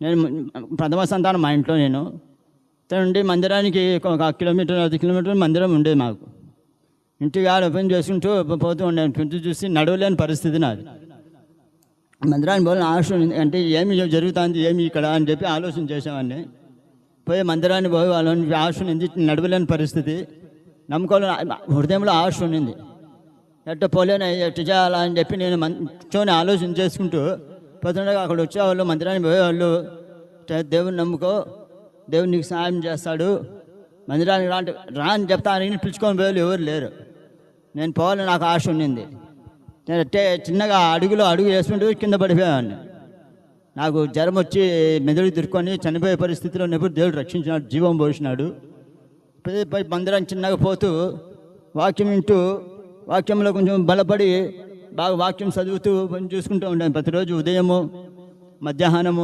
నేను ప్రథమ సంతానం మా ఇంట్లో నేను. నుండి మందిరానికి ఒక కిలోమీటర్ ఐదు కిలోమీటర్ మందిరం ఉండేది మాకు. ఇంటికి ఆడ ఓపెన్ చేసుకుంటూ పోతూ ఉండే చుట్టూ చూసి నడవలేని పరిస్థితి నాది. మందిరాన్ని పోవాలని ఆశ అంటే ఏమి జరుగుతుంది ఏమి ఇక్కడ అని చెప్పి ఆలోచన చేసేవాడిని. పోయి మందిరాన్ని పోయి వాళ్ళని ఆశ ఉంది నడవలేని పరిస్థితి. నమ్ముకోవాలని హృదయంలో ఆశ ఉండింది. ఎట్ట పోలేను ఎట్ట చేయాలా అని చెప్పి నేను మంచోని ఆలోచన చేసుకుంటూ పొద్దునగా అక్కడ వచ్చేవాళ్ళు మందిరానికి పోయేవాళ్ళు. దేవుని నమ్ముకో దేవుడు నీకు సహాయం చేస్తాడు. మందిరానికి రా అంటే రా అని చెప్తాను పిలుచుకొని పోయేవాళ్ళు ఎవరు లేరు. నేను పోవాలని నాకు ఆశ ఉండింది. నేను చిన్నగా అడుగులో అడుగు వేసుకుంటూ కింద పడిపోయాను నాకు జ్వరం వచ్చి మెదడు తిరుక్కొని చనిపోయే పరిస్థితిలో ఉన్నప్పుడు దేవుడు రక్షించినాడు జీవం పోసినాడు. పై మందిరం చిన్నగా పోతూ వాక్యం వింటూ వాక్యంలో కొంచెం బలపడి బాగా వాక్యం చదువుతూ చూసుకుంటూ ఉంటాను ప్రతిరోజు ఉదయము మధ్యాహ్నము